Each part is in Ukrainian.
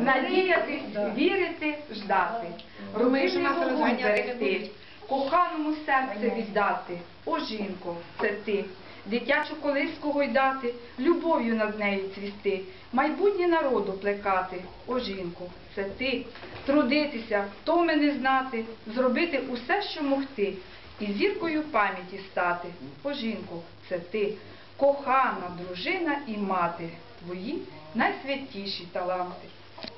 Надіятись, вірити, ждати, родинний вогонь берегти, коханому серце віддати. О, жінко, це ти, дитячу колиску гойдати, любов'ю над нею цвісти, майбутнє народу плекати. О, жінко, це ти, трудитися, втоми не знати, зробити усе, що могти, і зіркою пам'яті стати. О, жінко, це ти, кохана, дружина і мати, твої найсвятіші таланти.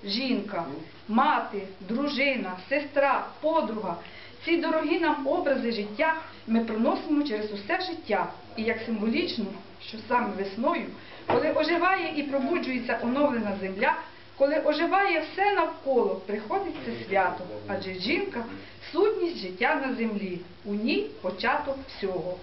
Жінка, мати, дружина, сестра, подруга. Ці дорогі нам образи життя ми проносимо через усе життя. І як символічно, що саме весною, коли оживає і пробуджується оновлена земля, коли оживає все навколо, приходить це свято. Адже жінка сутність життя на землі, у ній початок всього.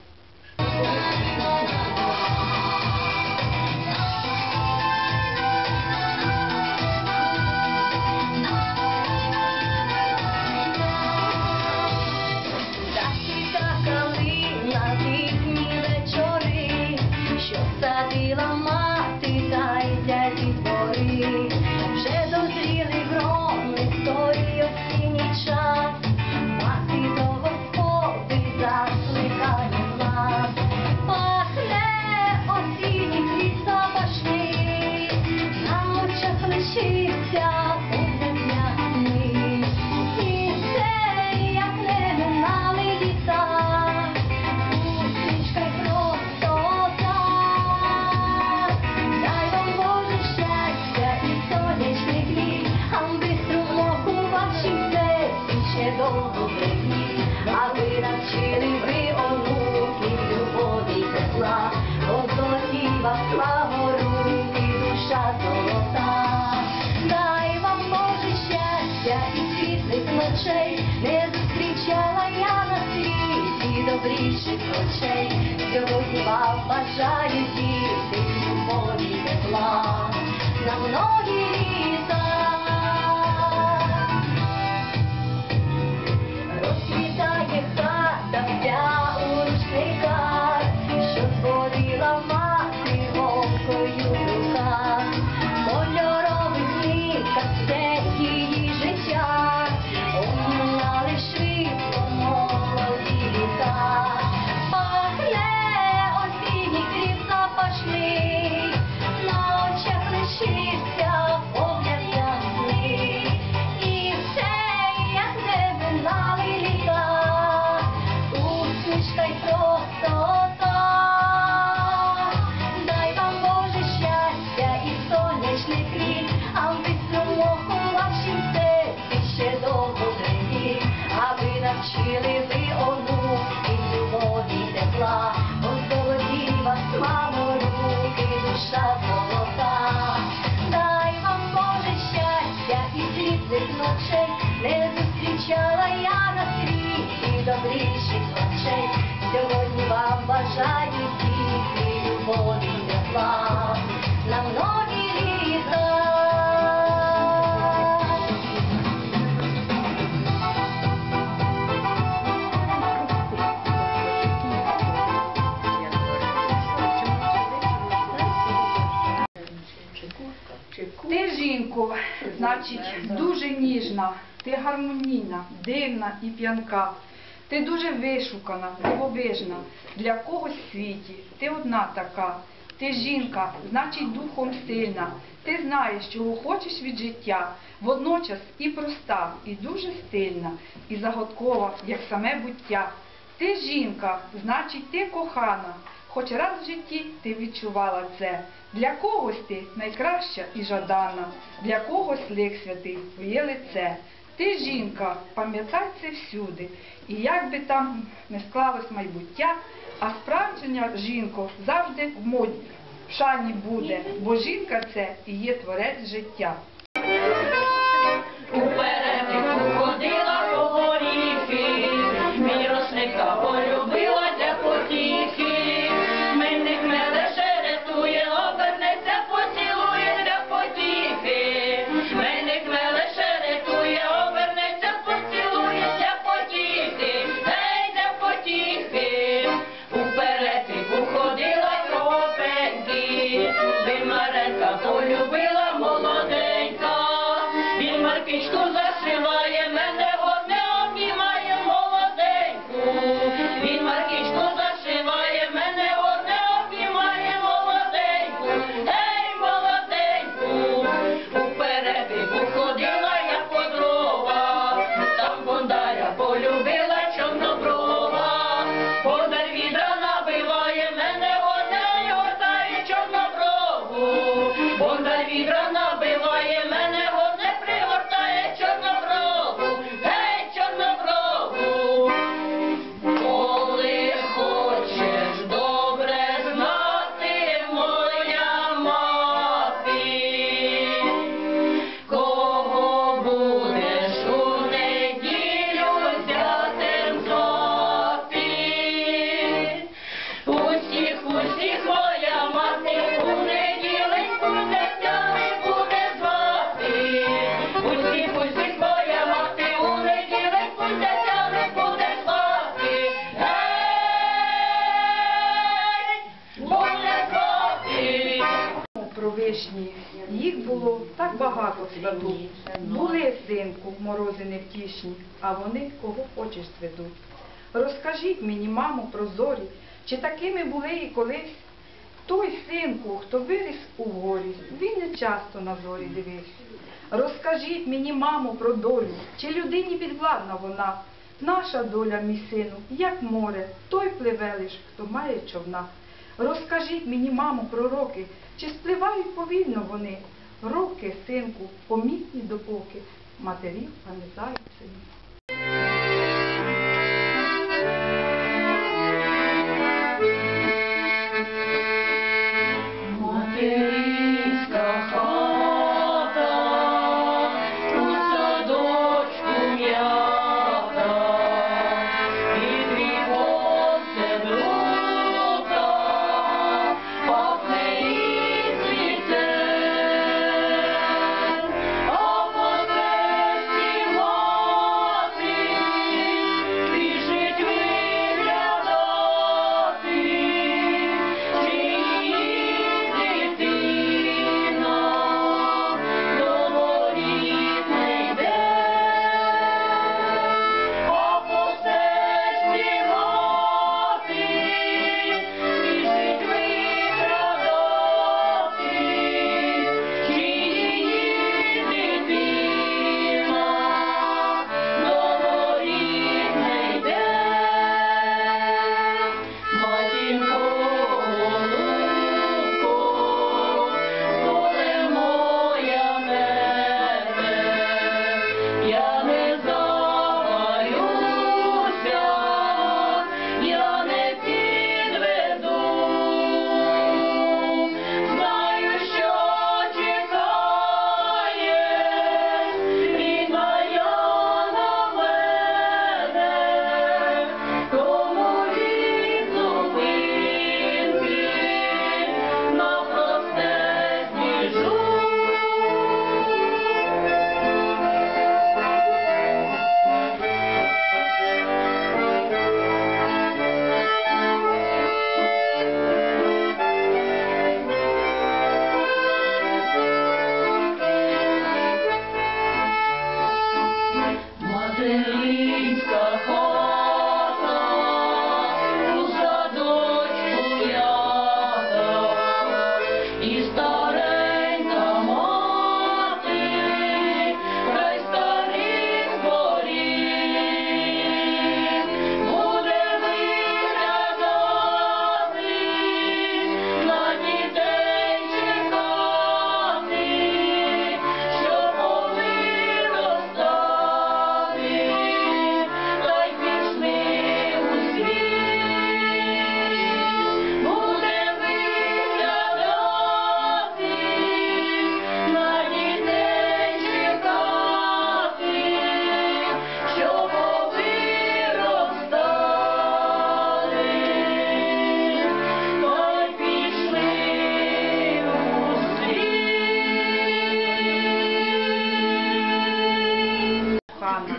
Ти, жінко, значить, дуже ніжна, ти гармонійна, дивна і п'янка. Ти дуже вишукана, дивовижна, для когось в світі. Ти одна така. Ти жінка, значить, духом сильна. Ти знаєш, чого хочеш від життя, водночас і проста, і дуже стильна, і загадкова, як саме буття. Ти жінка, значить, ти кохана. Хоч раз в житті ти відчувала це. Для когось ти найкраща і жадана, для когось лик святий, твоє лице. Ти жінка, пам'ятай це всюди. І як би там не склалось майбуття, а справжня жінко завжди в моді, в шані буде, бо жінка це і є творець життя. багато свеклу. Були синку, морози невтішні, а вони кого хочеш зведуть. Розкажіть мені, мамо, про зорі, чи такими були і колись. Той синку, хто виріс у горі, він не часто на зорі дивився. Розкажіть мені, мамо, про долю, чи людині підвладна вона. Наша доля, мій сину, як море, той пливе лиш, хто має човна. Розкажіть мені, мамо, про роки, чи спливають повільно вони. Руки, синку, помітні допоки матерів пам'ятають синів. кохана,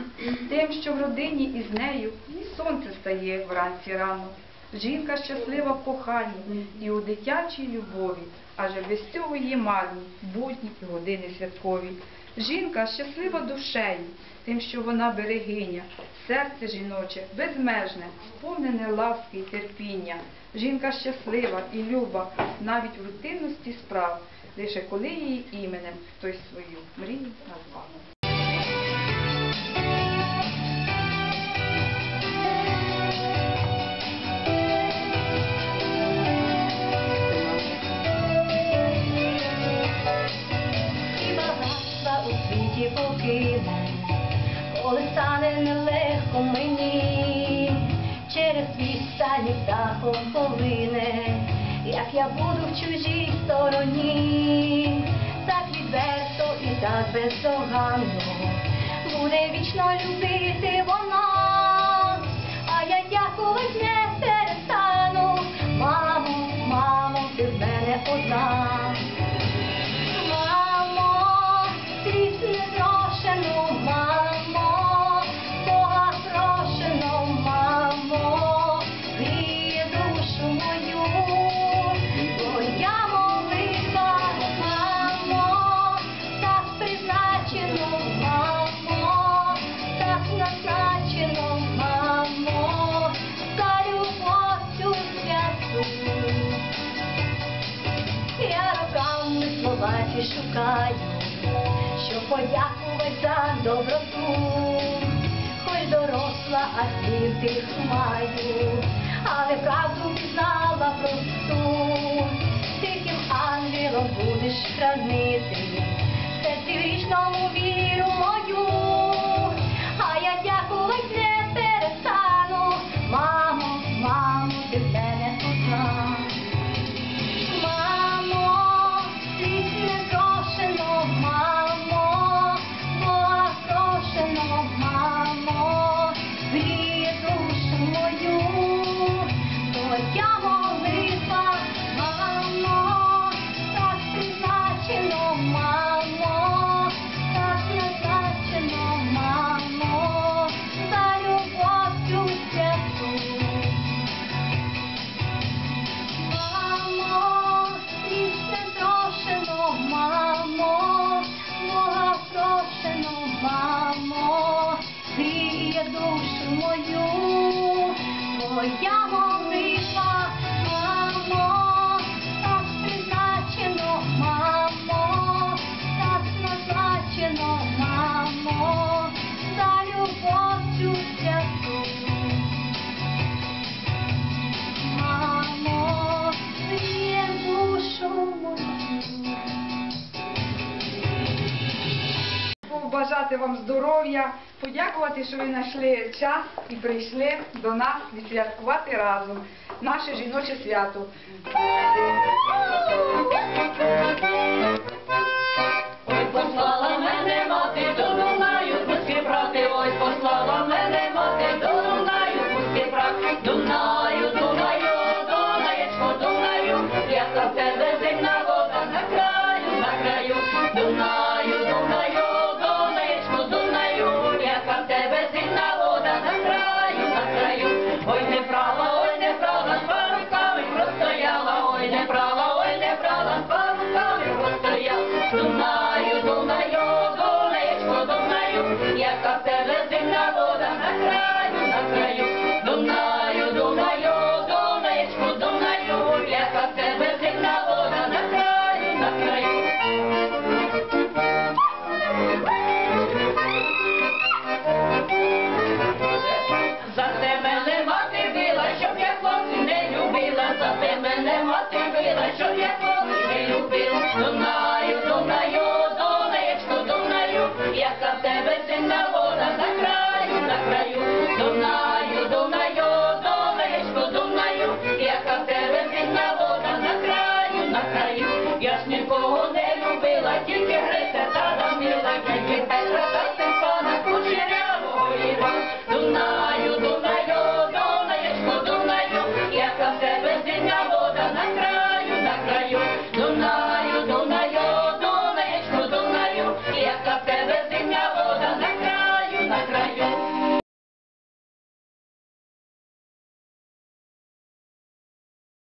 тим, що в родині із нею і сонце стає вранці рано. Жінка щаслива в коханні і у дитячій любові, адже без цього є марні, будні і години святкові. Жінка щаслива душею, тим, що вона берегиня, серце жіноче, безмежне, сповнене ласки і терпіння. Жінка щаслива і люба навіть в рутинності справ, лише коли її іменем хтось свою мрію назвав. Стане нелегко мені, через відстані птахом повине, як я буду в чужій стороні, так відверто і так бездоганно, буде вічно любити вона, будеш хранити, в серці душу мою, твоя молитва, мамо, Побажати вам здоров'я, подякувати, що ви знайшли час і прийшли до нас відсвяткувати разом наше жіноче свято. Вода на краю, на краю, нікого не любила, тільки грека